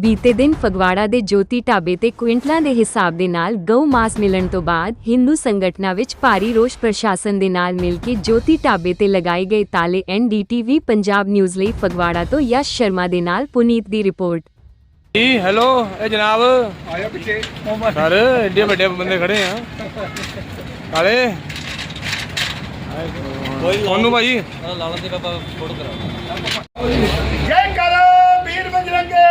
ਬੀਤੇ ਦਿਨ ਫਗਵਾੜਾ ਦੇ ਜੋਤੀ ਢਾਬੇ ਤੇ ਕੁਇੰਟਲਾਂ ਦੇ ਹਿਸਾਬ ਦੇ ਨਾਲ ਗਊ ਮਾਸ ਮਿਲਣ ਤੋਂ ਬਾਅਦ ਹਿੰਦੂ ਸੰਗਠਨਾਂ ਵਿੱਚ ਭਾਰੀ ਰੋਸ ਪ੍ਰਸ਼ਾਸਨ ਦੇ ਨਾਲ ਮਿਲ ਕੇ ਜੋਤੀ ਢਾਬੇ ਤੇ ਲਗਾਏ ਗਏ ਤਾਲੇ ਐਨਡੀਟੀਵੀ ਪੰਜਾਬ ਨਿਊਜ਼ ਲਈ ਫਗਵਾੜਾ ਤੋਂ ਯਸ਼ ਸ਼ਰਮਾ ਦੇ ਨਾਲ ਪੁਨੀਤ ਦੀ ਰਿਪੋਰਟ। ਜੀ ਹੈਲੋ ਇਹ ਜਨਾਬ। ਆਇਆ ਪਿੱਛੇ ਸਰ ਏਡੇ ਵੱਡੇ ਬੰਦੇ ਖੜੇ ਆ। ਕਾਲੇ? ਉਹਨੂੰ ਭਾਈ ਜੈ ਕਰੋ। ਵੀਰ ਬਜਰੰਗੇ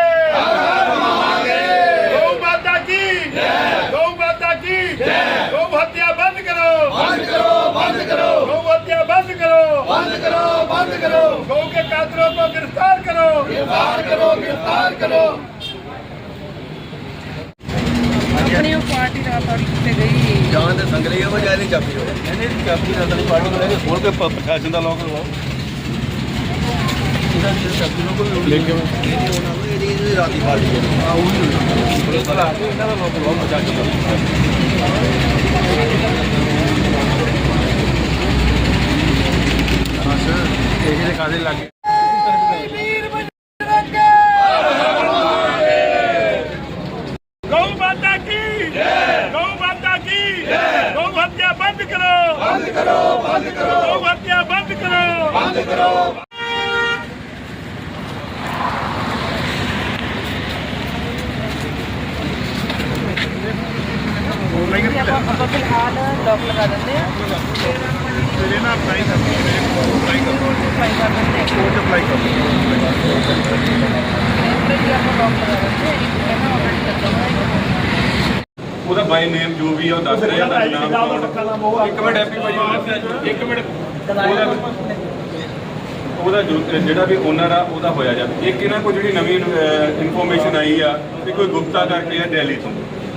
ਗਊ ਮਾਤਾ ਕੀ ਜੈ ਗਊ ਮਾਤਾ ਕੀ ਜੈ ਗਊ ਹੱਤਿਆ ਬੰਦ ਕਰੋ ਬੰਦ ਕਰੋ ਬੰਦ ਕਰੋ ਗਊ ਹੱਤਿਆ ਬੰਦ ਕਰੋ ਬੰਦ ਕਰੋ ਬੰਦ ਕਰੋ ਗਊ के कातलों को गिरफ्तार करो गिरफ्तार करो गिरफ्तार करो ਆਪਣੀ ਉਹ ਪਾਰਟੀ ਨਾਲ ਪਾਰਟੀ ਕਿੱਥੇ ਗਈ ਜਾਨ ਦੇ ਸੰਗਲੇ ਉਹ ਜਾਇ ਨਹੀਂ ਚਾਬੀ ਹੋਵੇ ਇਹਨੇ ਚਾਬੀ ਨਾਲ ਤਾਂ ਪਾਰਟੀ ਨੂੰ ਲੈ ਕੇ ਖੋਲ ਕੇ ਪ- ਪ੍ਰਸ਼ਾਸਨ ਦਾ ਲੋਕ ਲਵਾਓ ਲੈ ਕੇ ਰਾਤੀ ਬਾਜੀ ਆ ਉਹ ਨਹੀਂ ਹੋਣਾ ਇਹਨਾਂ ਦਾ ਬਹੁਤ ਮਜ਼ਾ ਆਇਆ ਸਰ ਇਹ ਦੇ ਕਾਦੇ ਲੱਗੇ ਬੰਦ ਕਰੋ ਬੰਦ ਕਰੋ ਬੰਦ ਕਰੋ ਬੰਦ ਕਰੋ ਬੰਦ ਕਰੋ। ਉਹਦਾ ਬਾਈ ਨੇਮ ਜੋ ਵੀ ਆ ਉਹ ਦੱਸ ਰਿਹਾ ਨਾਮ ਇੱਕ ਮਿੰਟ ਇੱਕ ਮਿੰਟ ਉਹਦਾ ਜਿਹੜਾ ਵੀ ਓਨਰ ਆ ਉਹਦਾ ਹੋਇਆ ਜਾਵੇ ਇੱਕ ਇਹਨਾਂ ਕੋਲ ਜਿਹੜੀ ਨਵੀਂ ਇਨਫੋਰਮੇਸ਼ਨ ਆਈ ਆ ਕਿ ਕੋਈ ਗੁਪਤਾ ਕਰਕੇ ਆ ਦਿੱਲੀ ਤੋਂ।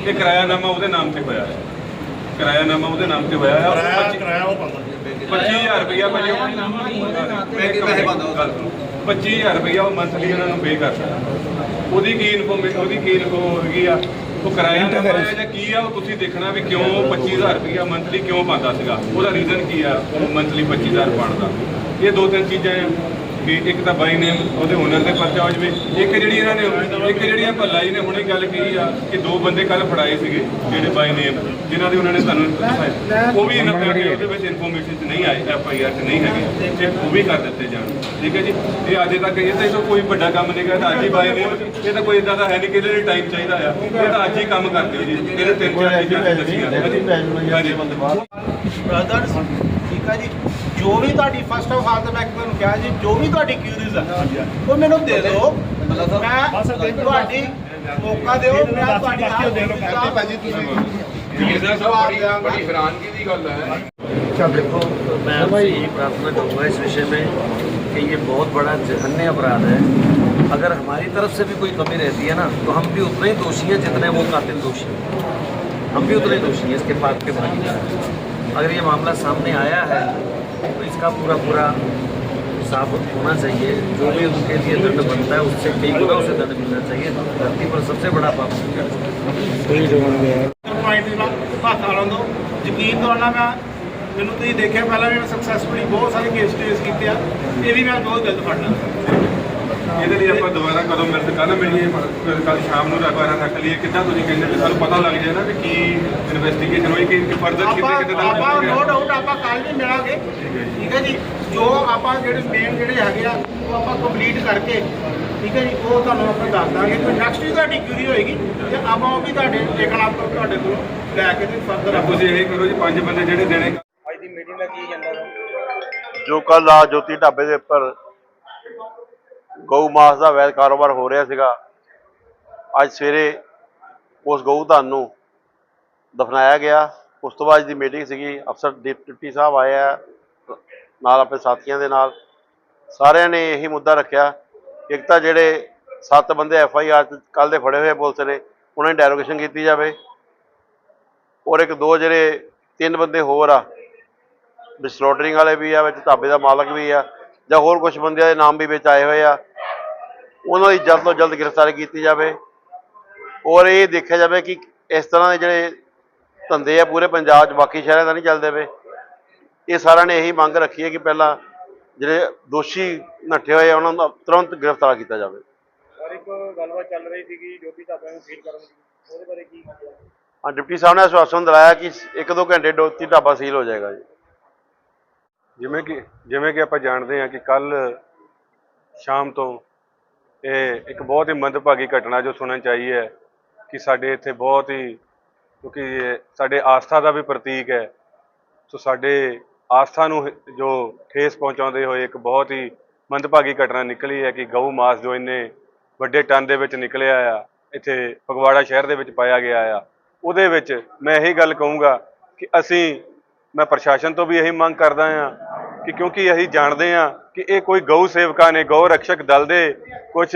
ਇਹ ਕਿਰਾਇਆਨਾਮਾ ਉਹਦੇ ਨਾਮ ਤੇ ਹੋਇਆ ਹੈ। ਕਿਰਾਇਆਨਾਮਾ ਉਹਦੇ ਨਾਮ ਤੇ ਹੋਇਆ ਹੈ। ਕਿਰਾਇਆ ਕਿਰਾਇਆ ਉਹ ਪਾਉਂਦਾ। 25000 ਰੁਪਇਆ ਭਾਜੀ 25000 ਰੁਪਇਆ ਉਹ? ਮੰਥਲੀ ਉਹਨਾਂ ਨੂੰ ਪੇ ਕਰਦਾ ਉਹਦੀ ਕੀ ਇਨਫੋਰਮੇਸ਼ਨ ਉਹਦੀ ਕੀ ਇਨਫੋ ਹੈਗੀ ਆ? ਉਹ ਕਿਰਾਇਆ ਨਾਮਾ ਹੈ ਕੀ ਆ? ਉਹ ਤੁਸੀਂ ਦੇਖਣਾ ਵੀ ਕਿਉਂ 25000 ਰੁਪਇਆ ਮੰਥਲੀ ਕਿਉਂ ਪਾਉਂਦਾ ਸੀਗਾ? ਉਹਦਾ ਰੀਜ਼ਨ ਕੀ ਆ? ਉਹ ਮੰਥਲੀ 25000 ਪਾਉਣ ਦਾ। ਇਹ ਦੋ ਤਿੰਨ ਚੀਜ਼ਾਂ ਕਿ ਇੱਕ ਤਾਂ ਬਾਈ ਨੇਮ ਉਹਦੇ ਓਨਰ ਦੇ ਪਰਚਾ ਹੋ ਜਵੇ, ਇੱਕ ਜਿਹੜੀ ਇਹਨਾਂ ਨੇ ਇੱਕ ਜਿਹੜੀ ਆ ਭੱਲਾ ਜੀ ਨੇ ਹੁਣੇ ਗੱਲ ਕਹੀ ਆ ਕਿ ਦੋ ਬੰਦੇ ਕੱਲ ਫੜਾਏ ਸੀਗੇ, ਜਿਹੜੇ ਬਾਈ ਨੇਮ ਜਿਨ੍ਹਾਂ ਦੇ ਉਹਨਾਂ ਨੇ ਤੁਹਾਨੂੰ ਦਿਖਾਏ ਉਹ ਵੀ ਇਹਨਾਂ ਦੇ ਉਹਦੇ ਵਿੱਚ ਇਨਫੋਰਮੇਸ਼ਨ 'ਚ ਨਹੀਂ ਆਏ ਐਫ ਆਈ ਆਰ 'ਚ ਨਹੀਂ ਹੈਗੇ। ਤੇ ਉਹ ਵੀ ਕਰ ਦਿੱਤੇ ਜਾਣ। ਠੀਕ ਹੈ ਜੀ? ਇਹ ਅਜੇ ਤੱਕ ਇਹ ਤਾਂ ਕੋਈ ਵੱਡਾ ਕੰਮ ਨਹੀਂ ਕਰਦਾ। ਅੱਜ ਹੀ ਬਾਈ ਨੇਮ ਇਹ ਤਾਂ ਕੋਈ ਇਦਾਂ ਦਾ ਹੈ ਨਹੀਂ ਕਿ ਇਹਦੇ ਲਈ ਟਾਈਮ ਚਾਹੀਦਾ ਆ। ਇਹ ਤਾਂ ਅੱਜ ਹੀ ਕੰਮ ਕਰ ਦਿਓ ਜੀ। ਇਹਦੇ ਤਿੰਨ ਚਾਰ ਚੀਜ਼ਾਂ ਦੱਸੀਆਂ ਹਾਂਜੀ। ਹਾਂਜੀ। ਠੀਕ ਹੈ ਜੀ? ਜੋ ਵੀ ਤੁਹਾਡੀ ਫਸਟ ਆਫ ਆਲ ਤਾਂ ਮੈਂ ਤੁਹਾਨੂੰ ਕਿਹਾ ਜੀ ਜੋ ਵੀ ਤੁਹਾਡੀ ਕਿਊਰੀਜ਼ ਹੈ ਉਹ ਮੈਨੂੰ ਦੇ ਦਿਓ ਮੈਂ ਤੁਹਾਡੀ ਮੌਕਾ ਦਿਓ ਮੈਂ ਤੁਹਾਡੀ ਆਪ ਦੇ ਲੋ ਭਾਜੀ देखो मैं आपसे यही प्रार्थना करूंगा इस विषय में कि ये बहुत बड़ा जघन्य अपराध है अगर हमारी तरफ से भी कोई कमी रहती है ना तो हम भी उतने ही दोषी हैं जितने वो कातिल दोषी हैं हम भी उतने ही दोषी हैं इसके पाप के भागीदार हैं अगर ये मामला सामने आया है तो इसका पूरा पूरा साबित होना चाहिए जो भी उनके लिए दंड बनता है उससे कई गुना उसे दंड मिलना चाहिए धरती पर सबसे बड़ा पाप ਪੁਆਇੰਟ ਦੀ ਬਾਤ ਆਲਾਂ ਦੋ ਯਕੀਨ ਕਰਨਾ ਮੈਂ ਮੈਨੂੰ ਤੁਸੀਂ ਦੇਖਿਆ ਪਹਿਲਾਂ ਵੀ ਮੈਂ ਸਕਸੈਸਫੁਲੀ ਬਹੁਤ ਸਾਰੇ ਕੇਸ ਟੇਸ ਕੀਤੇ ਆ ਇਹ ਵੀ ਮੈਂ ਬਹੁਤ ਜਲਦ ਫੜਨਾ ਇਹਦੇ ਲਈ ਆਪਾਂ ਦੁਬਾਰਾ ਕਦੋਂ ਮਿਲ ਕੱਲ ਮਿਲੀਏ ਕੱਲ ਸ਼ਾਮ ਨੂੰ ਦੁਬਾਰਾ ਰੱਖ ਲਈਏ। ਕਿੱਦਾਂ ਤੁਸੀਂ ਕਹਿੰਦੇ ਵੀ ਸਾਨੂੰ ਪਤਾ ਲੱਗ ਜਾਏ ਨਾ ਵੀ ਕੀ ਇਨਵੈਸਟੀਗੇਸ਼ਨ ਹੋਈ ਕਿ ਫਰਦਰ ਆਪਾਂ ਕਿਤੇ ਕਿਤੇ ਤੱਕ ਆਪਾਂ ਨੋ ਡਾਊਟ ਆਪਾਂ ਕੱਲ ਵੀ ਮਿਲਾਂਗੇ। ਠੀਕ ਹੈ ਜੀ। ਜੋ। ਆਪਾਂ ਜਿਹੜੇ ਮੇਨ ਜਿਹੜੇ ਹੈਗੇ ਆ ਉਹ ਆਪਾਂ ਕੰਪਲੀਟ ਕਰਕੇ ਠੀਕ ਹੈ ਜੀ ਉਹ ਤੁਹਾਨੂੰ ਆਪਾਂ ਦੱਸ ਦਾਂਗੇ। ਕੋਈ ਨੈਕਸਟ ਵੀ ਤੁਹਾਡੀ ਕਿਊਰੀ ਹੋਏਗੀ ਤੇ ਆਪਾਂ ਉਹ ਵੀ ਤੁਹਾਡੇ ਦੇਖਣਾ ਆਪਾਂ ਤੁਹਾਡੇ ਕੋਲ ਲੈ ਕੇ ਤੇ ਫਰਦਰ ਤਾਂ ਤੁਸੀਂ ਇਹ ਕਰੋ ਜੀ ਪੰਜ ਬੰਦੇ ਜਿਹੜੇ ਦੇਣੇ। ਜੋ ਕੱਲ ਆ ਜੋਤੀ ਢਾਬੇ ਦੇ ਉੱਪਰ ਗਊ ਮਾਸ ਦਾ ਵੈਦ ਕਾਰੋਬਾਰ ਹੋ ਰਿਹਾ ਸੀਗਾ। ਅੱਜ ਸਵੇਰੇ ਉਸ ਗਊ ਧਨ ਨੂੰ ਦਫਨਾਇਆ ਗਿਆ। ਉਸ ਤੋਂ ਬਾਅਦ ਦੀ ਮੀਟਿੰਗ ਸੀਗੀ। ਅਫਸਰ ਡਿਪਟੀ ਸਾਹਿਬ ਆਏ ਆ, ਨਾਲ ਆਪਣੇ ਸਾਥੀਆਂ ਦੇ ਨਾਲ। ਸਾਰਿਆਂ ਨੇ ਇਹੀ ਮੁੱਦਾ ਰੱਖਿਆ ਇੱਕ ਤਾਂ ਜਿਹੜੇ ਸੱਤ ਬੰਦੇ ਐਫ ਆਈ ਆਰ ਕੱਲ ਦੇ ਫੜੇ ਹੋਏ ਪੁਲਿਸ ਨੇ, ਉਹਨਾਂ ਦੀ ਡੈਰੋਗੇਸ਼ਨ ਕੀਤੀ ਜਾਵੇ। ਔਰ ਇੱਕ ਦੋ ਜਿਹੜੇ ਤਿੰਨ ਬੰਦੇ ਹੋਰ ਆ ਸਲੋਟਰਿੰਗ ਵਾਲੇ ਵੀ ਆ, ਵਿੱਚ ਢਾਬੇ ਦਾ ਮਾਲਕ ਵੀ ਆ, ਜਾਂ ਹੋਰ ਕੁਝ ਬੰਦਿਆਂ ਦੇ ਨਾਮ ਵੀ ਵਿੱਚ ਆਏ ਹੋਏ ਆ। ਉਹਨਾਂ ਦੀ ਜਲਦ ਤੋਂ ਜਲਦ ਗ੍ਰਿਫਤਾਰੀ ਕੀਤੀ ਜਾਵੇ ਔਰ ਇਹ ਦੇਖਿਆ ਜਾਵੇ ਕਿ ਇਸ ਤਰ੍ਹਾਂ ਦੇ ਜਿਹੜੇ ਧੰਦੇ ਆ ਪੂਰੇ ਪੰਜਾਬ 'ਚ ਬਾਕੀ ਸ਼ਹਿਰਾਂ ਦਾ ਨਹੀਂ ਚੱਲਦੇ ਪਏ ਇਹ ਸਾਰਿਆਂ ਨੇ ਇਹੀ ਮੰਗ ਰੱਖੀ ਹੈ ਕਿ ਪਹਿਲਾਂ ਜਿਹੜੇ ਦੋਸ਼ੀ ਨੱਠੇ ਹੋਏ ਆ ਉਹਨਾਂ ਨੂੰ ਤੁਰੰਤ ਗ੍ਰਿਫਤਾਰ ਕੀਤਾ ਜਾਵੇ। ਪਰ ਇੱਕ ਗੱਲਬਾਤ ਚੱਲ ਰਹੀ ਸੀਗੀ ਜੋਤੀ ਢਾਬੇ ਨੂੰ ਸੀਲ ਕਰਨ ਦੀ। ਉਹਦੇ ਬਾਰੇ ਕੀ ਹਾਂ? ਡਿਪਟੀ ਸਾਹਿਬ ਨੇ ਆਸ਼ਵਾਸਨ ਦਿਲਾਇਆ ਕਿ ਇੱਕ ਦੋ ਘੰਟੇ ਜੋਤੀ ਢਾਬਾ ਸੀਲ ਹੋ ਜਾਏਗਾ ਜੀ। ਜਿਵੇਂ ਕਿ ਜਿਵੇਂ ਕਿ ਆਪਾਂ ਜਾਣਦੇ ਹਾਂ ਕਿ ਕੱਲ ਸ਼ਾਮ ਤੋਂ ਇਹ ਇੱਕ ਬਹੁਤ ਹੀ ਮੰਦਭਾਗੀ ਘਟਨਾ ਜੋ ਸੁਣਨ ਚ ਆਈ ਹੈ ਕਿ ਸਾਡੇ ਇੱਥੇ ਬਹੁਤ ਹੀ, ਕਿਉਂਕਿ ਸਾਡੇ ਆਸਥਾ ਦਾ ਵੀ ਪ੍ਰਤੀਕ ਹੈ। ਸੋ ਸਾਡੇ ਆਸਥਾ ਨੂੰ ਜੋ ਠੇਸ ਪਹੁੰਚਾਉਂਦੇ ਹੋਏ ਇੱਕ ਬਹੁਤ ਹੀ ਮੰਦਭਾਗੀ ਘਟਨਾ ਨਿਕਲੀ ਹੈ ਕਿ ਗਊ ਮਾਸ ਜੋ ਇੰਨੇ ਵੱਡੇ ਟਨ ਦੇ ਵਿੱਚ ਨਿਕਲਿਆ ਆ, ਇੱਥੇ ਫਗਵਾੜਾ ਸ਼ਹਿਰ ਦੇ ਵਿੱਚ ਪਾਇਆ ਗਿਆ ਆ। ਉਹਦੇ ਵਿੱਚ ਮੈਂ ਇਹੀ ਗੱਲ ਕਹੂੰਗਾ ਕਿ ਅਸੀਂ, ਮੈਂ ਪ੍ਰਸ਼ਾਸਨ ਤੋਂ ਵੀ ਇਹੀ ਮੰਗ ਕਰਦਾ ਆ ਕਿ ਕਿਉਂਕਿ ਅਸੀਂ ਜਾਣਦੇ ਹਾਂ ਕਿ ਇਹ ਕੋਈ ਗਊ ਸੇਵਕਾਂ ਨੇ, ਗਊ ਰਕਸ਼ਕ ਦਲ ਦੇ ਕੁਝ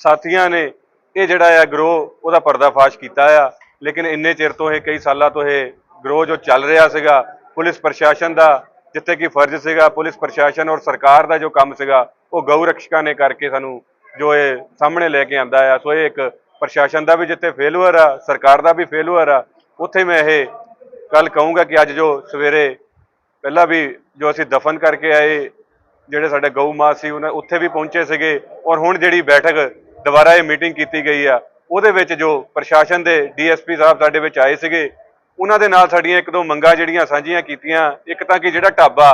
ਸਾਥੀਆਂ ਨੇ, ਇਹ ਜਿਹੜਾ ਆ ਗਰੋਹ ਉਹਦਾ ਪਰਦਾਫਾਸ਼ ਕੀਤਾ ਆ। ਲੇਕਿਨ ਇੰਨੇ ਚਿਰ ਤੋਂ ਇਹ, ਕਈ ਸਾਲਾਂ ਤੋਂ ਇਹ ਗਰੋਹ ਜੋ ਚੱਲ ਰਿਹਾ ਸੀਗਾ, ਪੁਲਿਸ ਪ੍ਰਸ਼ਾਸਨ ਦਾ ਜਿੱਥੇ ਕਿ ਫਰਜ਼ ਸੀਗਾ, ਪੁਲਿਸ ਪ੍ਰਸ਼ਾਸਨ ਔਰ ਸਰਕਾਰ ਦਾ ਜੋ ਕੰਮ ਸੀਗਾ, ਉਹ ਗਊ ਰਕਸ਼ਕਾਂ ਨੇ ਕਰਕੇ ਸਾਨੂੰ ਜੋ ਇਹ ਸਾਹਮਣੇ ਲੈ ਕੇ ਆਂਦਾ ਆ। ਸੋ ਇਹ ਇੱਕ ਪ੍ਰਸ਼ਾਸਨ ਦਾ ਵੀ ਜਿੱਥੇ ਫੇਲੂਅਰ ਆ, ਸਰਕਾਰ ਦਾ ਵੀ ਫੇਲੂਅਰ ਆ, ਉੱਥੇ ਮੈਂ ਇਹ ਕੱਲ ਕਹੂੰਗਾ ਕਿ ਅੱਜ ਜੋ ਸਵੇਰੇ ਪਹਿਲਾਂ ਵੀ ਜੋ ਅਸੀਂ ਦਫਨ ਕਰਕੇ ਆਏ, ਜਿਹੜੇ ਸਾਡੇ ਗਊ ਮਾਂ ਸੀ, ਉਹਨਾਂ ਉੱਥੇ ਵੀ ਪਹੁੰਚੇ ਸੀਗੇ ਔਰ ਹੁਣ ਜਿਹੜੀ ਬੈਠਕ ਦੁਬਾਰਾ ਇਹ ਮੀਟਿੰਗ ਕੀਤੀ ਗਈ ਆ, ਉਹਦੇ ਵਿੱਚ ਜੋ ਪ੍ਰਸ਼ਾਸਨ ਦੇ ਡੀਐਸਪੀ ਸਾਹਿਬ ਸਾਡੇ ਵਿੱਚ ਆਏ ਸੀਗੇ, ਉਹਨਾਂ ਦੇ ਨਾਲ ਸਾਡੀਆਂ ਇੱਕ ਦੋ ਮੰਗਾਂ ਜਿਹੜੀਆਂ ਸਾਂਝੀਆਂ ਕੀਤੀਆਂ, ਇੱਕ ਤਾਂ ਕਿ ਜਿਹੜਾ ਢਾਬਾ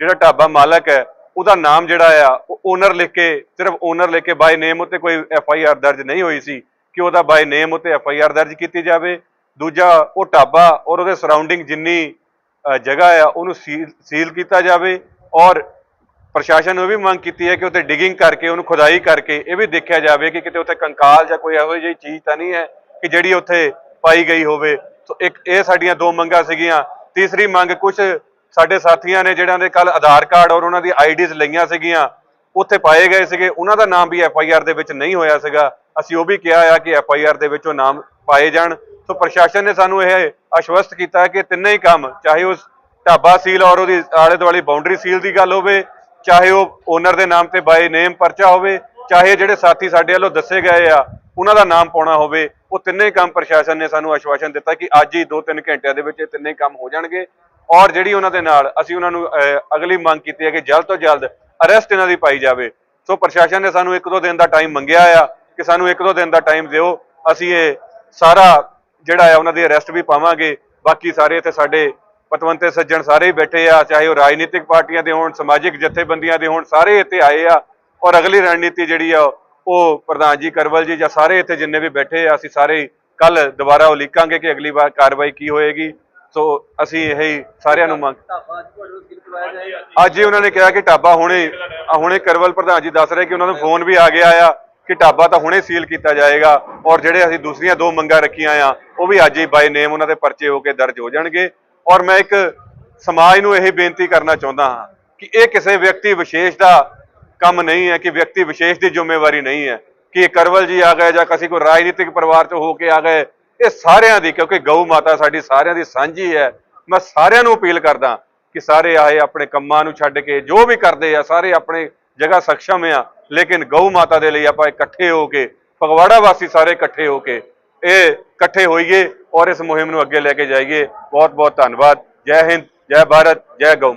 ਜਿਹੜਾ ਢਾਬਾ ਮਾਲਕ ਹੈ, ਉਹਦਾ ਨਾਮ ਜਿਹੜਾ ਆ, ਉਹ ਓਨਰ ਲਿਖ ਕੇ, ਸਿਰਫ ਓਨਰ ਲਿਖ ਕੇ ਬਾਈ ਨੇਮ ਉੱਤੇ ਕੋਈ ਐਫ ਆਈ ਆਰ ਦਰਜ ਨਹੀਂ ਹੋਈ ਸੀ ਕਿ ਉਹਦਾ ਬਾਈ ਨੇਮ ਉੱਤੇ ਐਫ ਆਈ ਆਰ ਦਰਜ ਕੀਤੀ ਜਾਵੇ। ਦੂਜਾ ਉਹ ਢਾਬਾ ਔਰ ਉਹਦੇ ਸਰਾਊਂਡਿੰਗ ਜਿੰਨੀ ਜਗ੍ਹਾ ਆ, ਉਹਨੂੰ ਸੀਲ ਸੀਲ ਕੀਤਾ ਜਾਵੇ ਔਰ ਪ੍ਰਸ਼ਾਸਨ ਨੂੰ ਵੀ ਮੰਗ ਕੀਤੀ ਹੈ ਕਿ ਉੱਥੇ ਡਿਗਿੰਗ ਕਰਕੇ, ਉਹਨੂੰ ਖੁਦਾਈ ਕਰਕੇ ਇਹ ਵੀ ਦੇਖਿਆ ਜਾਵੇ ਕਿ ਕਿਤੇ ਉੱਥੇ ਕੰਕਾਲ ਜਾਂ ਕੋਈ ਇਹੋ ਜਿਹੀ ਚੀਜ਼ ਤਾਂ ਨਹੀਂ ਹੈ ਕਿ ਜਿਹੜੀ ਉੱਥੇ ਪਾਈ ਗਈ ਹੋਵੇ। ਸੋ ਇੱਕ, ਇਹ ਸਾਡੀਆਂ ਦੋ ਮੰਗਾਂ ਸੀਗੀਆਂ। ਤੀਸਰੀ ਮੰਗ ਕੁਝ ਸਾਡੇ ਸਾਥੀਆਂ ਨੇ ਜਿਹੜਾਂ ਦੇ ਕੱਲ ਆਧਾਰ ਕਾਰਡ ਔਰ ਉਹਨਾਂ ਦੀ ਆਈਡੀਜ਼ ਲਈਆਂ ਸੀਗੀਆਂ, ਉੱਥੇ ਪਾਏ ਗਏ ਸੀਗੇ। ਉਹਨਾਂ ਦਾ ਨਾਮ ਵੀ ਐਫ ਆਈ ਆਰ ਦੇ ਵਿੱਚ ਨਹੀਂ ਹੋਇਆ ਸੀਗਾ। ਅਸੀਂ ਉਹ ਵੀ ਕਿਹਾ ਆ ਕਿ ਐਫ ਆਈ ਆਰ ਦੇ ਵਿੱਚ ਉਹ ਨਾਮ ਪਾਏ ਜਾਣ। ਸੋ ਪ੍ਰਸ਼ਾਸਨ ਨੇ ਸਾਨੂੰ ਇਹ ਆਸ਼ਵਸਤ ਕੀਤਾ ਹੈ ਕਿ ਤਿੰਨੇ ਹੀ ਕੰਮ, ਚਾਹੇ ਉਸ ਢਾਬਾ ਸੀਲ ਔਰ ਉਹਦੀ ਆਲੇ ਦੁਆਲੇ ਬਾਉਂਡਰੀ ਸੀਲ ਦੀ ਗੱਲ ਹੋਵੇ, ਚਾਹੇ ਉਹ ਓਨਰ ਦੇ ਨਾਮ ਤੇ ਬਾਈ ਨੇਮ ਪਰਚਾ ਹੋਵੇ, ਚਾਹੇ ਜਿਹੜੇ ਸਾਥੀ ਸਾਡੇ ਵੱਲੋਂ ਦੱਸੇ ਗਏ ਆ, ਉਹਨਾਂ ਦਾ ਨਾਮ ਪਾਉਣਾ ਹੋਵੇ, ਉਹ ਤਿੰਨੇ ਕੰਮ ਪ੍ਰਸ਼ਾਸਨ ਨੇ ਸਾਨੂੰ ਆਸ਼ਵਾਸਨ ਦਿੱਤਾ ਕਿ ਅੱਜ ਹੀ 2-3 ਘੰਟਿਆਂ ਦੇ ਵਿੱਚ ਇਹ ਤਿੰਨੇ ਕੰਮ ਹੋ ਜਾਣਗੇ ਔਰ ਜਿਹੜੀ ਉਹਨਾਂ ਦੇ ਨਾਲ ਅਸੀਂ ਉਹਨਾਂ ਨੂੰ ਅਗਲੀ ਮੰਗ ਕੀਤੀ ਹੈ ਕਿ ਜਲਦ ਤੋਂ ਜਲਦ ਅਰੈਸਟ ਇਹਨਾਂ ਦੀ ਪਾਈ ਜਾਵੇ। ਸੋ ਪ੍ਰਸ਼ਾਸਨ ਨੇ ਸਾਨੂੰ ਇੱਕ ਦੋ ਦਿਨ ਦਾ ਟਾਈਮ ਮੰਗਿਆ ਆ ਕਿ ਸਾਨੂੰ ਇੱਕ ਦੋ ਦਿਨ ਦਾ ਟਾਈਮ ਦਿਓ, ਅਸੀਂ ਇਹ ਸਾਰਾ ਜਿਹੜਾ ਆ, ਉਹਨਾਂ ਦੀ ਅਰੈਸਟ ਵੀ ਪਾਵਾਂਗੇ। ਬਾਕੀ ਸਾਰੇ ਇੱਥੇ ਸਾਡੇ ਪਤਵੰਤੇ ਸੱਜਣ ਸਾਰੇ ਹੀ ਬੈਠੇ ਆ, ਚਾਹੇ ਉਹ ਰਾਜਨੀਤਿਕ ਪਾਰਟੀਆਂ ਦੇ ਹੋਣ, ਸਮਾਜਿਕ ਜਥੇਬੰਦੀਆਂ ਦੇ ਹੋਣ, ਸਾਰੇ ਇੱਥੇ ਆਏ ਆ। ਔਰ ਅਗਲੀ ਰਣਨੀਤੀ ਜਿਹੜੀ ਆ, ਉਹ ਪ੍ਰਧਾਨ ਜੀ ਕਰਵਲ ਜੀ ਜਾਂ ਸਾਰੇ ਇੱਥੇ ਜਿੰਨੇ ਵੀ ਬੈਠੇ ਆ, ਅਸੀਂ ਸਾਰੇ ਕੱਲ ਦੁਬਾਰਾ ਉਲੀਕਾਂਗੇ ਕਿ ਅਗਲੀ ਵਾਰ ਕਾਰਵਾਈ ਕੀ ਹੋਏਗੀ। ਸੋ ਅਸੀਂ ਇਹ ਹੀ ਸਾਰਿਆਂ ਨੂੰ ਮੰਗ ਅੱਜ ਹੀ ਉਹਨਾਂ ਨੇ ਕਿਹਾ ਕਿ ਢਾਬਾ ਹੁਣੇ ਹੁਣੇ ਕਰਵਲ ਪ੍ਰਧਾਨ ਜੀ ਦੱਸ ਰਹੇ ਕਿ ਉਹਨਾਂ ਨੂੰ ਫੋਨ ਵੀ ਆ ਗਿਆ ਆ ਕਿ ਢਾਬਾ ਤਾਂ ਹੁਣੇ ਸੀਲ ਕੀਤਾ ਜਾਏਗਾ। ਔਰ ਜਿਹੜੇ ਅਸੀਂ ਦੂਸਰੀਆਂ ਦੋ ਮੰਗਾਂ ਰੱਖੀਆਂ ਆ ਉਹ ਵੀ ਅੱਜ ਹੀ ਬਾਈ ਨੇਮ ਉਹਨਾਂ ਦੇ ਪਰਚੇ ਹੋ ਕੇ ਦਰਜ ਹੋ ਜਾਣਗੇ। ਔਰ ਮੈਂ ਇੱਕ ਸਮਾਜ ਨੂੰ ਇਹ ਬੇਨਤੀ ਕਰਨਾ ਚਾਹੁੰਦਾ ਹਾਂ ਕਿ ਇਹ ਕਿਸੇ ਵਿਅਕਤੀ ਵਿਸ਼ੇਸ਼ ਦਾ ਕੰਮ ਨਹੀਂ ਹੈ, ਕਿ ਵਿਅਕਤੀ ਵਿਸ਼ੇਸ਼ ਦੀ ਜ਼ਿੰਮੇਵਾਰੀ ਨਹੀਂ ਹੈ ਕਿ ਇਹ ਕਰਵਲ ਜੀ ਆ ਗਏ ਜਾਂ ਕਿਸੇ ਕੋਈ ਰਾਜਨੀਤਿਕ ਪਰਿਵਾਰ ਤੋਂ ਹੋ ਕੇ ਆ ਗਏ, ਇਹ ਸਾਰਿਆਂ ਦੀ, ਕਿਉਂਕਿ ਗਊ ਮਾਤਾ ਸਾਡੀ ਸਾਰਿਆਂ ਦੀ ਸਾਂਝੀ ਹੈ। ਮੈਂ ਸਾਰਿਆਂ ਨੂੰ ਅਪੀਲ ਕਰਦਾ ਕਿ ਸਾਰੇ ਆਏ ਆਪਣੇ ਕੰਮਾਂ ਨੂੰ ਛੱਡ ਕੇ, ਜੋ ਵੀ ਕਰਦੇ ਆ, ਸਾਰੇ ਆਪਣੇ ਜਗ੍ਹਾ ਸક્ષਮ ਆ, ਲੇਕਿਨ ਗਊ ਮਾਤਾ ਦੇ ਲਈ ਆਪਾਂ ਇਕੱਠੇ ਹੋ ਕੇ, ਫਗਵਾੜਾ ਵਾਸੀ ਸਾਰੇ ਇਕੱਠੇ ਹੋ ਕੇ ਇਹ ਇਕੱਠੇ ਹੋਈਏ ਔਰ ਇਸ ਮੁਹਿੰਮ ਨੂੰ ਅੱਗੇ ਲੈ ਕੇ ਜਾਈਏ। ਬਹੁਤ ਬਹੁਤ ਧੰਨਵਾਦ। ਜੈ ਹਿੰਦ, ਜੈ ਭਾਰਤ, ਜੈ ਗਊ।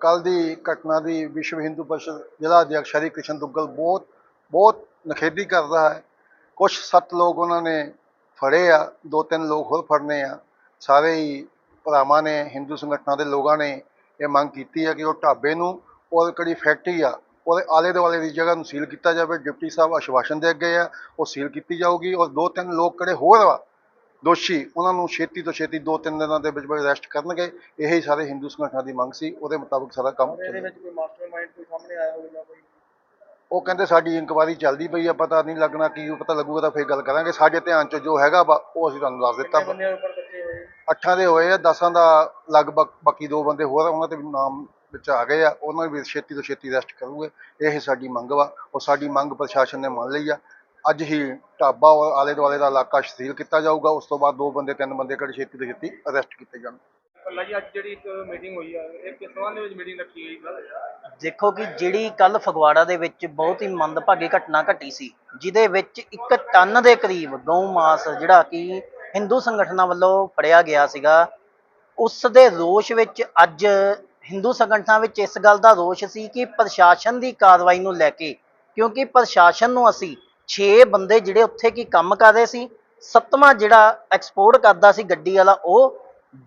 ਕੱਲ ਦੀ ਘਟਨਾ ਦੀ ਵਿਸ਼ਵ ਹਿੰਦੂ ਪਰਿਸ਼ਦ ਜ਼ਿਲ੍ਹਾ ਅਧਿਕਸ਼ ਹਰੀ ਕ੍ਰਿਸ਼ਨ ਦੁੱਗਲ ਬਹੁਤ ਬਹੁਤ ਨਖੇਦੀ ਕਰਦਾ ਹੈ। ਕੁਝ ਸੱਤ ਲੋਕ ਉਹਨਾਂ ਨੇ ਫੜੇ ਆ ਦੋ ਤਿੰਨ ਲੋਕ ਹੋਰ ਫੜਨੇ ਆ। ਸਾਰੇ ਹੀ ਭਰਾਵਾਂ ਨੇ, ਹਿੰਦੂ ਸੰਗਠਨਾਂ ਦੇ ਲੋਕਾਂ ਨੇ ਇਹ ਮੰਗ ਕੀਤੀ ਹੈ ਕਿ ਉਹ ਢਾਬੇ ਨੂੰ ਔਰ ਕਿਹੜੀ ਫੈਕਟਰੀ ਆ ਉਹਦੇ ਆਲੇ ਦੁਆਲੇ ਦੀ ਜਗ੍ਹਾ ਨੂੰ ਸੀਲ ਕੀਤਾ ਜਾਵੇ। ਡਿਪਟੀ ਸਾਹਿਬ ਆਸ਼ਵਾਸਨ ਦੇ ਗਏ ਆ ਉਹ ਸੀਲ ਕੀਤੀ ਜਾਊਗੀ ਔਰ ਦੋ ਤਿੰਨ ਲੋਕ ਕਿਹੜੇ ਹੋਰ ਵਾ ਦੋਸ਼ੀ ਉਹਨਾਂ ਨੂੰ ਛੇਤੀ ਤੋਂ ਛੇਤੀ ਦੋ ਤਿੰਨ ਦਿਨਾਂ ਦੇ ਵਿੱਚ ਵਿੱਚ ਅਰੈਸਟ ਕਰਨਗੇ। ਇਹ ਹੀ ਸਾਰੇ ਹਿੰਦੂ ਸੰਗਠਨਾਂ ਦੀ ਮੰਗ ਸੀ। ਉਹਦੇ ਮੁਤਾਬਕ ਸਾਰਾ ਕੰਮ ਜਾਂ ਕੋਈ? ਉਹ ਕਹਿੰਦੇ ਸਾਡੀ ਇਨਕੁਆਇਰੀ ਚੱਲਦੀ ਪਈ ਆ ਪਤਾ ਨਹੀਂ ਲੱਗਣਾ ਕੀ ਪਤਾ ਲੱਗੂਗਾ ਤਾਂ ਫੇਰ ਗੱਲ ਕਰਾਂਗੇ। ਸਾਡੇ ਧਿਆਨ 'ਚ ਜੋ ਹੈਗਾ ਵਾ ਉਹ ਅਸੀਂ ਤੁਹਾਨੂੰ ਦੱਸ ਦਿੱਤਾ। ਅੱਠਾਂ ਦੇ ਹੋਏ ਆ ਦਸਾਂ ਦਾ ਲਗਭਗ ਬਾਕੀ ਦੋ ਬੰਦੇ ਹੋਰ ਆ, ਉਹਨਾਂ ਦੇ ਵੀ ਨਾਮ ਵਿੱਚ ਆ ਗਏ ਆ ਉਹਨਾਂ ਨੂੰ ਵੀ ਛੇਤੀ ਤੋਂ ਛੇਤੀ ਅਰੈਸਟ ਕਰੂਗੇ। ਇਹ ਸਾਡੀ ਮੰਗ ਵਾ ਉਹ ਸਾਡੀ ਮੰਗ ਪ੍ਰਸ਼ਾਸਨ ਨੇ ਮੰਨ ਲਈ ਆ। ਅੱਜ ਹੀ ਢਾਬਾ ਔਰ ਆਲੇ ਦੁਆਲੇ ਦਾ ਇਲਾਕਾ ਸੀਲ ਕੀਤਾ ਜਾਊਗਾ ਉਸ ਤੋਂ ਬਾਅਦ ਦੋ ਬੰਦੇ ਤਿੰਨ ਬੰਦੇ ਕਿਹੜੇ ਛੇਤੀ ਤੋਂ ਛੇਤੀ ਅਰੈਸਟ ਕੀਤੇ ਜਾਣ। ਕੱਲਾ ਜੀ ਅੱਜ ਜਿਹੜੀ ਇੱਕ ਮੀਟਿੰਗ ਹੋਈ ਆ ਇਹ ਕਿਸ ਸੰਬੰਧ ਦੇ ਵਿੱਚ ਮੀਟਿੰਗ ਰੱਖੀ ਗਈ ਕੱਲ ਦੇਖੋ ਕਿ ਜਿਹੜੀ ਕੱਲ ਫਗਵਾੜਾ ਦੇ ਵਿੱਚ ਬਹੁਤ ਹੀ ਮੰਦਭਾਗੀ ਘਟਨਾ ਘਟੀ ਸੀ ਜਿਹਦੇ ਵਿੱਚ ਇੱਕ ਟਨ ਦੇ ਕਰੀਬ ਗਊ ਮਾਸ ਜਿਹੜਾ ਕਿ ਹਿੰਦੂ ਸੰਗਠਨਾਂ ਵੱਲੋਂ ਫੜਿਆ ਗਿਆ ਸੀਗਾ ਉਸ ਦੇ ਰੋਸ਼ ਵਿੱਚ ਅੱਜ ਹਿੰਦੂ ਸੰਗਠਨਾਂ ਵਿੱਚ ਇਸ ਗੱਲ ਦਾ ਰੋਸ਼ ਸੀ ਕਿ ਪ੍ਰਸ਼ਾਸਨ ਦੀ ਕਾਰਵਾਈ ਨੂੰ ਲੈ ਕੇ, ਕਿਉਂਕਿ ਪ੍ਰਸ਼ਾਸਨ ਨੂੰ ਅਸੀਂ 6 ਬੰਦੇ ਜਿਹੜੇ ਉੱਥੇ ਕੀ ਕੰਮ ਕਰ ਰਹੇ ਸੀ, ਸੱਤਵਾਂ ਜਿਹੜਾ ਐਕਸਪੋਰਟ ਕਰਦਾ ਸੀ ਗੱਡੀ ਵਾਲਾ, ਉਹ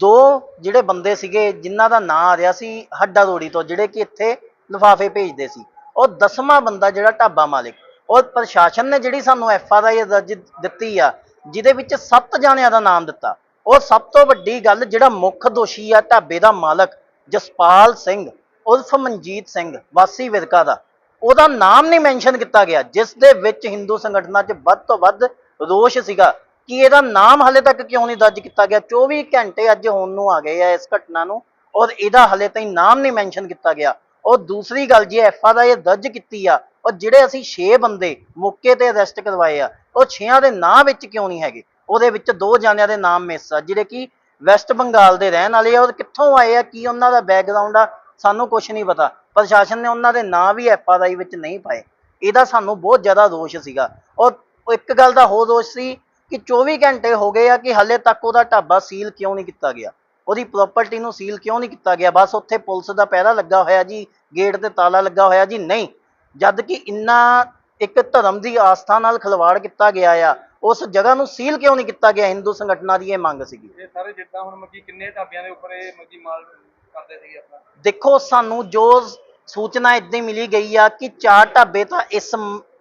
ਦੋ ਜਿਹੜੇ ਬੰਦੇ ਸੀਗੇ ਜਿਨ੍ਹਾਂ ਦਾ ਨਾਂ ਆ ਰਿਹਾ ਸੀ ਹੱਡਾ ਰੋੜੀ ਤੋਂ, ਜਿਹੜੇ ਕਿ ਇੱਥੇ ਲਿਫਾਫੇ ਭੇਜਦੇ ਸੀ। ਉਹ ਦਸਵਾਂ ਬੰਦਾ ਜਿਹੜਾ ਢਾਬਾ ਮਾਲਿਕ ਔਰ ਪ੍ਰਸ਼ਾਸਨ ਨੇ ਜਿਹੜੀ ਸਾਨੂੰ ਐਫ ਆਰ ਆਈ ਦਰਜ ਦਿੱਤੀ ਆ, ਜਿਹਦੇ ਵਿੱਚ ਸੱਤ ਜਾਣਿਆਂ ਦਾ ਨਾਮ ਦਿੱਤਾ। ਉਹ ਸਭ ਤੋਂ ਵੱਡੀ ਗੱਲ ਜਿਹੜਾ ਮੁੱਖ ਦੋਸ਼ੀ ਆ ਢਾਬੇ ਦਾ ਮਾਲਕ ਜਸਪਾਲ ਸਿੰਘ, ਉਰਫ ਮਨਜੀਤ ਸਿੰਘ, ਵਾਸੀ ਵਿਰਕਾ ਦਾ। ਉਹਦਾ ਨਾਮ ਨਹੀਂ ਮੈਂਸ਼ਨ ਕੀਤਾ ਗਿਆ, ਜਿਸ ਦੇ ਵਿੱਚ ਹਿੰਦੂ ਸੰਗਠਨਾਂ 'ਚ ਵੱਧ ਤੋਂ ਵੱਧ ਰੋਸ਼ ਸੀਗਾ। ਕਿ ਇਹਦਾ ਨਾਮ ਹਲੇ ਤੱਕ ਕਿਉਂ ਨਹੀਂ ਦਰਜ ਕੀਤਾ ਗਿਆ? 24 ਘੰਟੇ ਅੱਜ ਹੋਣ ਨੂੰ ਆ ਗਏ ਆ ਇਸ ਘਟਨਾ ਨੂੰ, ਔਰ ਇਹਦਾ ਹਲੇ ਤਾਈਂ ਨਾਮ ਨਹੀਂ ਮੈਂਸ਼ਨ ਕੀਤਾ ਗਿਆ। ਔਰ ਦੂਸਰੀ ਗੱਲ, ਜੇ ਐਫ ਆਰ ਆਈ ਦਰਜ ਕੀਤੀ ਆ, ਔਰ ਜਿਹੜੇ ਅਸੀਂ 6 ਬੰਦੇ ਮੌਕੇ ਤੇ ਅਰੈਸਟ ਕਰਵਾਏ ਆ, ਉਹ 6ਾਂ ਦੇ ਨਾਂ ਵਿੱਚ ਕਿਉਂ ਨਹੀਂ ਹੈਗੇ? ਉਹਦੇ ਵਿੱਚ ਦੋ ਜਾਣਿਆਂ ਦੇ ਨਾਮ ਮਿਸ ਆ, ਜਿਹੜੇ ਕਿ ਵੈਸਟ ਬੰਗਾਲ ਦੇ ਰਹਿਣ ਵਾਲੇ ਆ ਔਰ ਕਿੱਥੋਂ ਆਏ ਆ, ਕੀ ਉਹਨਾਂ ਦਾ ਬੈਕਗ੍ਰਾਉਂਡ ਆ, ਸਾਨੂੰ ਕੁਝ ਨਹੀਂ ਪਤਾ। ਪ੍ਰਸ਼ਾਸਨ ਨੇ ਉਹਨਾਂ ਦੇ ਨਾਂ ਵੀ ਐਫ ਆਰ ਆਈ ਵਿੱਚ ਨਹੀਂ ਪਾਏ। ਇਹਦਾ ਸਾਨੂੰ ਬਹੁਤ ਜ਼ਿਆਦਾ ਦੋਸ਼ ਸੀਗਾ। ਔਰ ਇੱਕ ਗੱਲ ਦਾ ਹੋਰ ਦੋਸ਼ ਸੀ ਕਿ 24 ਘੰਟੇ ਹੋ ਗਏ ਆ ਕਿ ਹਲੇ ਤੱਕ ਉਹਦਾ ਢਾਬਾ ਸੀਲ ਕਿਉਂ ਨਹੀਂ ਕੀਤਾ ਗਿਆ। ਉਹਦੀ ਪ੍ਰਾਪਰਟੀ ਨੂੰ ਸੀਲ ਕਿਉਂ ਨਹੀਂ ਕੀਤਾ ਗਿਆ? ਬਸ ਉੱਥੇ ਪੁਲਿਸ ਦਾ ਪਹਿਰਾ ਲੱਗਾ ਹੋਇਆ ਜੀ, ਗੇਟ ਤੇ ਤਾਲਾ ਲੱਗਾ ਹੋਇਆ ਜੀ, ਨਹੀਂ। ਜਦ ਕਿ ਇੰਨਾ ਇੱਕ ਧਰਮ ਦੀ ਆਸਥਾ ਨਾਲ ਖਿਲਵਾੜ ਕੀਤਾ ਗਿਆ ਆ ਉਸ ਜਗ੍ਹਾ ਨੂੰ ਸੀਲ ਕਿਉਂ ਨਹੀਂ ਕੀਤਾ ਗਿਆ? ਹਿੰਦੂ ਸੰਗਠਨਾਂ ਦੀ ਇਹ ਮੰਗ ਸੀਗੀ। ਇਹ ਸਾਰੇ ਜਿੱਦਾਂ ਹੁਣ ਮੱਕੀ ਕਿੰਨੇ ਢਾਬਿਆਂ ਦੇ ਉੱਪਰ ਇਹ ਮੱਕੀ ਮਾਲ ਕਰਦੇ ਸੀਗੇ ਆਪਣਾ? ਦੇਖੋ ਸਾਨੂੰ ਜੋ ਸੂਚਨਾ ਇਦਾਂ ਹੀ ਮਿਲੀ ਗਈ ਆ ਕਿ ਚਾਰ ਢਾਬੇ ਤਾਂ ਇਸ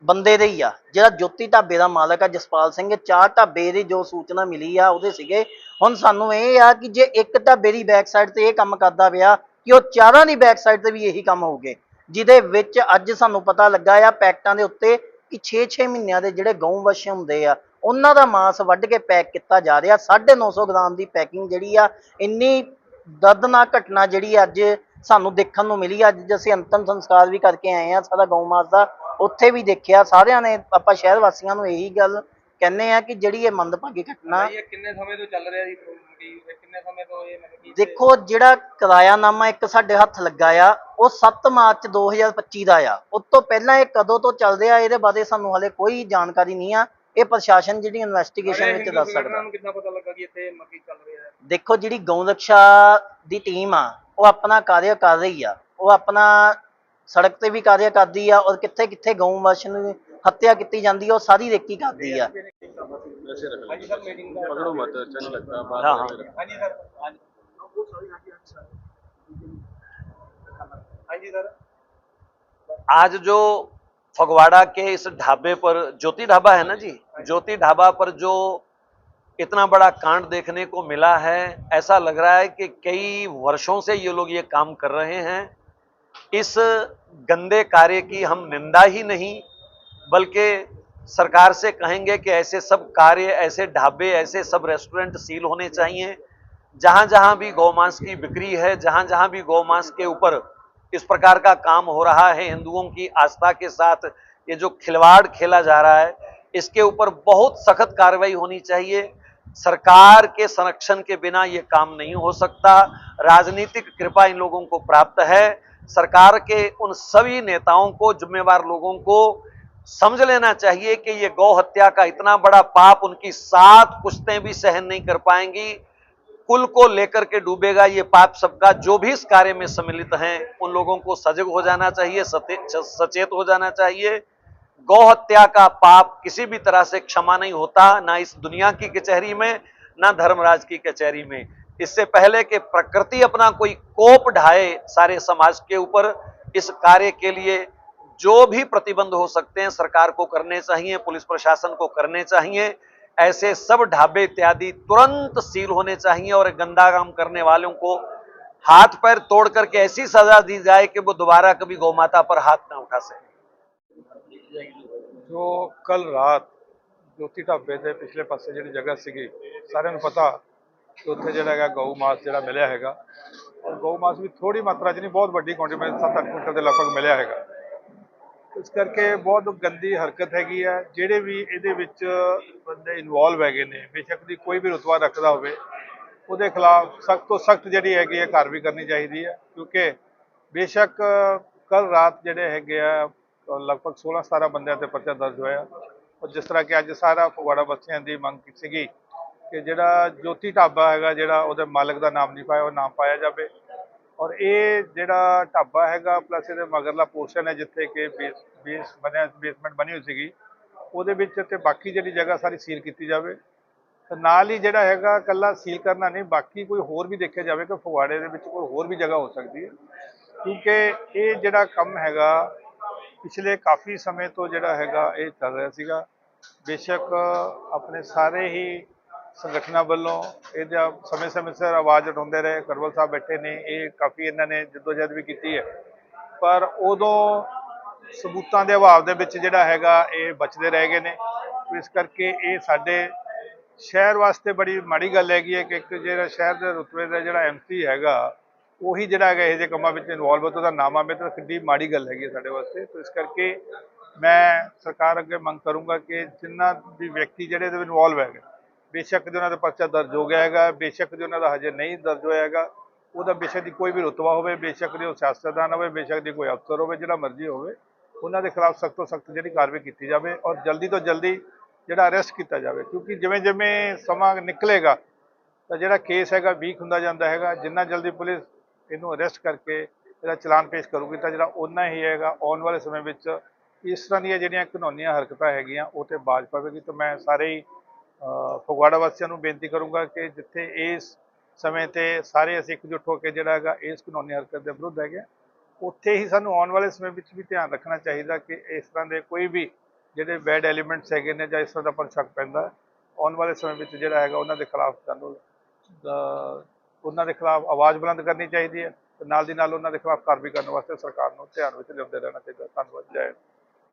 ਬੰਦੇ ਦੇ ਹੀ ਆ। ਜਿਹੜਾ ਜੋਤੀ ਢਾਬੇ ਦਾ ਮਾਲਕ ਆ ਜਸਪਾਲ ਸਿੰਘ ਚਾਰ ਢਾਬੇ ਦੀ ਜੋ ਸੂਚਨਾ ਮਿਲੀ ਆ ਉਹਦੇ ਸੀਗੇ। ਹੁਣ ਸਾਨੂੰ ਇਹ ਆ ਕਿ ਜੇ ਇੱਕ ਢਾਬੇ ਦੀ ਬੈਕ ਸਾਈਡ ਤੇ ਇਹ ਕੰਮ ਕਰਦਾ ਪਿਆ ਕਿ ਉਹ ਚਾਰਾਂ ਦੀ ਬੈਕ ਸਾਈਡ ਤੇ ਵੀ ਇਹੀ ਕੰਮ ਹੋਊਗੇ। ਜਿਹਦੇ ਵਿੱਚ ਅੱਜ ਸਾਨੂੰ ਪਤਾ ਲੱਗਾ ਆ ਪੈਕਟਾਂ ਦੇ ਉੱਤੇ ਕਿ 6-6 ਮਹੀਨਿਆਂ ਦੇ ਜਿਹੜੇ ਗਊ ਵਸ਼ ਹੁੰਦੇ ਆ ਉਹਨਾਂ ਦਾ ਮਾਂਸ ਵੱਢ ਕੇ ਪੈਕ ਕੀਤਾ ਜਾ ਰਿਹਾ। 950 ਗ੍ਰਾਮ ਦੀ ਪੈਕਿੰਗ ਜਿਹੜੀ ਆ ਇੰਨੀ ਦਰਦਨਾਕ ਘਟਨਾ ਜਿਹੜੀ ਅੱਜ ਸਾਨੂੰ ਦੇਖਣ ਨੂੰ ਮਿਲੀ। ਅੱਜ ਅਸੀਂ ਅੰਤਮ ਸੰਸਕਾਰ ਵੀ ਕਰਕੇ ਆਏ ਆ ਸਾਡਾ ਗਊ ਮਾਸ ਦਾ ਉੱਥੇ ਵੀ ਦੇਖਿਆ। ਸਾਰਿਆਂ ਨੇ ਆਪਾਂ ਸ਼ਹਿਰ ਵਾਸੀਆਂ ਨੂੰ ਇਹੀ ਗੱਲ ਕਹਿੰਨੇ ਆ ਕਿ ਜਿਹੜੀ ਇਹ ਮੰਦਭਾਗੀ ਘਟਨਾ ਇਹ ਕਿੰਨੇ ਸਮੇਂ ਤੋਂ ਚੱਲ ਰਿਹਾ ਜੀ ਕਿੰਨੇ ਸਮੇਂ ਤੋਂ ਇਹ ਦੇਖੋ ਜਿਹੜਾ ਕਿਰਾਇਆਨਾਮਾ ਇੱਕ ਸਾਡੇ ਹੱਥ ਲੱਗਾ ਆ ਉਹ 7 ਮਾਰਚ 2025 ਦਾ ਆ। ਉਸ ਤੋਂ ਪਹਿਲਾਂ ਇਹ ਕਦੋਂ ਤੋਂ ਚੱਲ ਰਿਹਾ ਇਹਦੇ ਬਾਰੇ ਸਾਨੂੰ ਹਲੇ ਕੋਈ ਜਾਣਕਾਰੀ ਨਹੀਂ ਆ। ਇਹ ਪ੍ਰਸ਼ਾਸਨ ਜਿਹੜੀ ਇਨਵੈਸਟੀਗੇਸ਼ਨ ਵਿੱਚ ਹਿੰਦੂ ਦੱਸ ਸੰਗਠਨਾਂ ਸਕਦਾ ਨੂੰ ਕਿੱਦਾਂ ਪਤਾ ਲੱਗਾ ਕਿ ਇੱਥੇ ਮੱਕੀ ਚੱਲ ਰਿਹਾ ਹੈ ਦੇਖੋ ਜਿਹੜੀ ਗਊ ਰਕਸ਼ਾ ਦੀ ਟੀਮ ਆ ਉਹ ਆਪਣਾ ਕਾਰਜ ਕਰ ਰਹੀ ਆ ਉਹ ਆਪਣਾ ਸੜਕ ਤੇ ਵੀ ਕਾਰਜ ਕਰਦੀ ਆ ਔਰ ਕਿੱਥੇ ਕਿੱਥੇ ਗਊ ਵਸ਼ ਨੂੰ ਹੱਤਿਆ ਕੀਤੀ ਜਾਂਦੀ ਆ ਉਹ ਸਾਰੀ ਰੇਕੀ ਕਰਦੀ ਆ ਹਾਂਜੀ ਸਰ ਮੀਟਿੰਗ ਦਾ ਪਕੜੋ ਮਤ ਅੱਛਾ ਨਹੀਂ ਲੱਗਦਾ ਬਾਹਰ ਹਾਂ ਹਾਂ ਹਾਂਜੀ ਸਰ ਹਾਂਜੀ ਹਾਂਜੀ ਸਰ आज जो फगवाड़ा के इस ढाबे पर ज्योति ढाबा है ना जी ज्योति ढाबा पर जो इतना बड़ा कांड देखने को मिला है ऐसा लग रहा है कि कई वर्षों से ये लोग ये काम कर रहे हैं। इस गंदे कार्य की हम निंदा ही नहीं बल्कि सरकार से कहेंगे कि ऐसे सब कार्य ऐसे ढाबे ऐसे सब रेस्टोरेंट सील होने चाहिए। जहाँ जहाँ भी गौमांस की बिक्री है जहाँ जहाँ भी गौमांस के ऊपर इस प्रकार का काम हो रहा है हिंदुओं की आस्था के साथ। ये जो खिलवाड़ खेला जा रहा है, इसके ऊपर बहुत सख्त कार्रवाई होनी चाहिए। सरकार के संरक्षण के बिना ये काम नहीं हो सकता। राजनीतिक कृपा इन लोगों को प्राप्त है। सरकार के उन सभी नेताओं को, जिम्मेवार लोगों को समझ लेना चाहिए कि ये गौ हत्या का इतना बड़ा पाप, उनकी सात कुश्तें भी सहन नहीं कर पाएँगी। कुल को लेकर के डूबेगा ये पाप सबका। जो भी इस कार्य में सम्मिलित हैं, उन लोगों को सजग हो जाना चाहिए सचेत हो जाना चाहिए। गौ हत्या का पाप किसी भी तरह से क्षमा नहीं होता, ना इस दुनिया की कचहरी में, ना धर्मराज की कचहरी में। इससे पहले कि प्रकृति अपना कोई कोप ढाए सारे समाज के ऊपर, इस कार्य के लिए जो भी प्रतिबंध हो सकते हैं, सरकार को करने चाहिए, पुलिस प्रशासन को करने चाहिए ऐसे सब ढाबे इत्यादि तुरंत सील होने चाहिए और गंदा काम करने वालों को हाथ पैर तोड़ करके ऐसी सजा दी जाए कि वो दोबारा कभी गौ माता पर हाथ ना उठा सके ਜੋ ਕੱਲ ਰਾਤ ਜੋਤੀ ਢਾਬੇ ਦੇ ਪਿਛਲੇ ਪਾਸੇ ਜਿਹੜੀ ਜਗ੍ਹਾ ਸੀਗੀ ਸਾਰਿਆਂ ਨੂੰ ਪਤਾ ਕਿ ਉੱਥੇ ਜਿਹੜਾ ਹੈਗਾ ਗਊ ਮਾਸ ਜਿਹੜਾ ਮਿਲਿਆ ਹੈਗਾ ਔਰ ਗਊ ਮਾਸ ਵੀ ਥੋੜੀ ਮਾਤਰਾ 'ਚ ਨਹੀਂ ਬਹੁਤ ਵੱਡੀ ਕੁਆਂਟੀਟੀ ਵਿੱਚ 7-8 ਕੁਇੰਟਲ ਦੇ ਲਗਭਗ ਮਿਲਿਆ ਹੈਗਾ ਇਸ ਕਰਕੇ ਬਹੁਤ ਗੰਦੀ ਹਰਕਤ ਹੈਗੀ ਹੈ। ਜਿਹੜੇ ਵੀ ਇਹਦੇ ਵਿੱਚ ਬੰਦੇ ਇਨਵੋਲਵ ਹੈਗੇ ਨੇ, ਬੇਸ਼ੱਕ ਦੀ ਕੋਈ ਵੀ ਰੁਤਬਾ ਰੱਖਦਾ ਹੋਵੇ, ਉਹਦੇ ਖਿਲਾਫ ਸਖਤ ਤੋਂ ਸਖਤ ਜਿਹੜੀ ਹੈਗੀ ਹੈ ਕਾਰਵਾਈ ਕਰਨੀ ਚਾਹੀਦੀ ਹੈ। ਕਿਉਂਕਿ ਬੇਸ਼ੱਕ ਕੱਲ ਰਾਤ ਜਿਹੜੇ ਹੈਗੇ ਆ, ਲਗਭਗ 16-17 ਬੰਦਿਆਂ ਤੇ ਪਰਚਾ ਦਰਜ ਹੋਇਆ। ਔਰ ਜਿਸ ਤਰ੍ਹਾਂ ਕਿ ਅੱਜ ਸਾਰਾ ਫਗਵਾੜਾ ਬੱਚਿਆਂ ਦੀ ਮੰਗ ਸੀਗੀ ਕਿ ਜਿਹੜਾ ਜੋਤੀ ਢਾਬਾ ਹੈਗਾ, ਜਿਹੜਾ ਉਹਦੇ ਮਾਲਕ ਦਾ ਨਾਮ ਨਹੀਂ ਪਾਇਆ, ਉਹ ਨਾਮ ਪਾਇਆ ਜਾਵੇ। ਔਰ ਇਹ ਜਿਹੜਾ ਢਾਬਾ ਹੈਗਾ ਪਲੱਸ ਇਹਦੇ ਮਗਰਲਾ ਪੋਰਸ਼ਨ ਹੈ ਜਿੱਥੇ ਕਿ ਬੇਸ ਬੇਸ ਬਣਿਆ ਬੇਸਮੈਂਟ ਬਣੀ ਹੋਈ ਸੀਗੀ। ਉਹਦੇ ਵਿੱਚ ਤੇ ਬਾਕੀ ਜਿਹੜੀ ਜਗ੍ਹਾ ਸਾਰੀ ਸੀਲ ਕੀਤੀ ਜਾਵੇ। ਤੇ ਨਾਲ ਹੀ ਜਿਹੜਾ ਹੈਗਾ ਕੱਲਾ ਸੀਲ ਕਰਨਾ ਨਹੀਂ, ਬਾਕੀ ਕੋਈ ਹੋਰ ਵੀ ਦੇਖਿਆ ਜਾਵੇ ਕਿ ਫਗਵਾੜੇ ਦੇ ਵਿੱਚ ਕੋਈ ਹੋਰ ਵੀ ਜਗ੍ਹਾ ਹੋ ਸਕਦੀ ਹੈ। ਕਿਉਂਕਿ ਇਹ ਜਿਹੜਾ ਕੰਮ ਹੈਗਾ, ਪਿਛਲੇ ਕਾਫੀ ਸਮੇਂ ਤੋਂ ਜਿਹੜਾ ਹੈਗਾ, ਇਹ ਚੱਲ ਰਿਹਾ ਸੀਗਾ। ਬੇਸ਼ੱਕ ਆਪਣੇ ਸਾਰੇ ਹੀ ਸੰਗਠਨਾਂ ਵੱਲੋਂ ਇਹਦਾ ਸਮੇਂ-ਸਮੇਂ ਸਿਰ ਆਵਾਜ਼ ਉਠਾਉਂਦੇ ਰਹੇ, ਕਰਵਲ ਸਾਹਿਬ ਬੈਠੇ ਨੇ, ਇਹ ਕਾਫੀ ਇਹਨਾਂ ਨੇ ਜਦੋਜਹਿਦ ਵੀ ਕੀਤੀ ਹੈ। ਪਰ ਉਦੋਂ ਸਬੂਤਾਂ ਦੇ ਅਭਾਵ ਦੇ ਵਿੱਚ ਜਿਹੜਾ ਹੈਗਾ, ਇਹ ਬਚਦੇ ਰਹਿ ਗਏ ਨੇ। ਇਸ ਕਰਕੇ ਇਹ ਸਾਡੇ ਸ਼ਹਿਰ ਵਾਸਤੇ ਬੜੀ ਮਾੜੀ ਗੱਲ ਹੈਗੀ ਹੈ ਕਿ ਇੱਕ ਜਿਹੜਾ ਸ਼ਹਿਰ ਦੇ ਰੁਤਬੇ ਦਾ ਜਿਹੜਾ ਐਮਸੀ ਹੈਗਾ, ਉਹੀ ਜਿਹੜਾ ਹੈਗਾ ਇਹੋ ਜਿਹੇ ਕੰਮਾਂ ਵਿੱਚ ਇਨਵੋਲਵ ਹੋ, ਤਾਂ ਉਹਦਾ ਨਾਮ ਆਵੇ ਤਾਂ ਕਿੱਡੀ ਮਾੜੀ ਗੱਲ ਹੈਗੀ ਹੈ ਸਾਡੇ ਵਾਸਤੇ। ਤਾਂ ਇਸ ਕਰਕੇ ਮੈਂ ਸਰਕਾਰ ਅੱਗੇ ਮੰਗ ਕਰੂੰਗਾ ਕਿ ਜਿੰਨਾ ਵੀ ਵਿਅਕਤੀ ਜਿਹੜੇ ਇਹਦੇ ਵਿੱਚ ਇਨਵੋਲਵ ਹੈਗੇ ਬੇਸ਼ੱਕ ਜੇ ਉਹਨਾਂ ਦਾ ਪਰਚਾ ਦਰਜ ਹੋ ਗਿਆ ਹੈਗਾ, ਬੇਸ਼ੱਕ ਜੇ ਉਹਨਾਂ ਦਾ ਹਜੇ ਨਹੀਂ ਦਰਜ ਹੋਇਆ ਹੈਗਾ, ਉਹਦਾ ਬੇਸ਼ੱਕ ਦੀ ਕੋਈ ਵੀ ਰੁਤਬਾ ਹੋਵੇ, ਬੇਸ਼ੱਕ ਦੀ ਉਹ ਸਿਆਸਤਦਾਨ ਹੋਵੇ, ਬੇਸ਼ੱਕ ਦੀ ਕੋਈ ਅਫਸਰ ਹੋਵੇ, ਜਿਹੜਾ ਮਰਜ਼ੀ ਹੋਵੇ, ਉਹਨਾਂ ਦੇ ਖਿਲਾਫ ਸਖਤ ਤੋਂ ਸਖਤ ਜਿਹੜੀ ਕਾਰਵਾਈ ਕੀਤੀ ਜਾਵੇ ਔਰ ਜਲਦੀ ਤੋਂ ਜਲਦੀ ਜਿਹੜਾ ਅਰੈਸਟ ਕੀਤਾ ਜਾਵੇ, ਕਿਉਂਕਿ ਜਿਵੇਂ ਜਿਵੇਂ ਸਮਾਂ ਨਿਕਲੇਗਾ, ਤਾਂ ਜਿਹੜਾ ਕੇਸ ਹੈਗਾ ਵੀਕ ਹੁੰਦਾ ਜਾਂਦਾ ਹੈਗਾ, ਜਿੰਨਾ ਜਲਦੀ ਪੁਲਿਸ ਇਹਨੂੰ ਅਰੈਸਟ ਕਰਕੇ ਇਹਦਾ ਚਲਾਨ ਪੇਸ਼ ਕਰੂਗੀ, ਤਾਂ ਜਿਹੜਾ ਉਹਨਾਂ ਹੀ ਹੈਗਾ ਆਉਣ ਵਾਲੇ ਸਮੇਂ ਵਿੱਚ, ਇਸ ਤਰ੍ਹਾਂ ਦੀਆਂ ਜਿਹੜੀਆਂ ਕਾਨੂੰਨੀਆਂ ਹਰਕਤਾਂ ਹੈਗੀਆਂ, ਉਹ ਤੇ ਬਾਜ ਪਵੇਗੀ, ਤਾਂ ਮੈਂ ਸਾਰੇ ਹੀ ਫਗਵਾੜਾ ਵਾਸੀਆਂ ਨੂੰ ਬੇਨਤੀ ਕਰੂੰਗਾ ਕਿ ਜਿੱਥੇ ਇਸ ਸਮੇਂ ਤੇ ਸਾਰੇ ਅਸੀਂ ਇਕਜੁੱਟ ਹੋ ਕੇ ਜਿਹੜਾ ਹੈਗਾ ਇਸ ਕਾਨੂੰਨੀ ਹਰਕਤ ਦੇ ਵਿਰੁੱਧ ਹੈਗੇ ਉੱਥੇ ਹੀ ਸਾਨੂੰ ਆਉਣ ਵਾਲੇ ਸਮੇਂ ਵਿੱਚ ਵੀ ਧਿਆਨ ਰੱਖਣਾ ਚਾਹੀਦਾ ਕਿ ਇਸ ਤਰ੍ਹਾਂ ਦੇ ਕੋਈ ਵੀ ਜਿਹੜੇ ਬੈਡ ਐਲੀਮੈਂਟਸ ਹੈਗੇ ਨੇ ਜਾਂ ਇਸ ਤਰ੍ਹਾਂ ਦਾ ਪਰ ਸ਼ੱਕ ਪੈਂਦਾ, ਆਉਣ ਵਾਲੇ ਸਮੇਂ ਵਿੱਚ ਜਿਹੜਾ ਹੈਗਾ ਉਹਨਾਂ ਦੇ ਖਿਲਾਫ ਸਾਨੂੰ ਉਹਨਾਂ ਦੇ ਖਿਲਾਫ ਆਵਾਜ਼ ਬੁਲੰਦ ਕਰਨੀ ਚਾਹੀਦੀ ਹੈ ਤੇ ਨਾਲ ਦੀ ਨਾਲ ਉਹਨਾਂ ਦੇ ਖਿਲਾਫ ਕਾਰਵਾਈ ਕਰਨ ਵਾਸਤੇ ਸਰਕਾਰ ਨੂੰ ਧਿਆਨ ਵਿੱਚ ਲਿਆਉਂਦੇ ਰਹਿਣਾ ਚਾਹੀਦਾ। ਧੰਨਵਾਦ, ਜੈ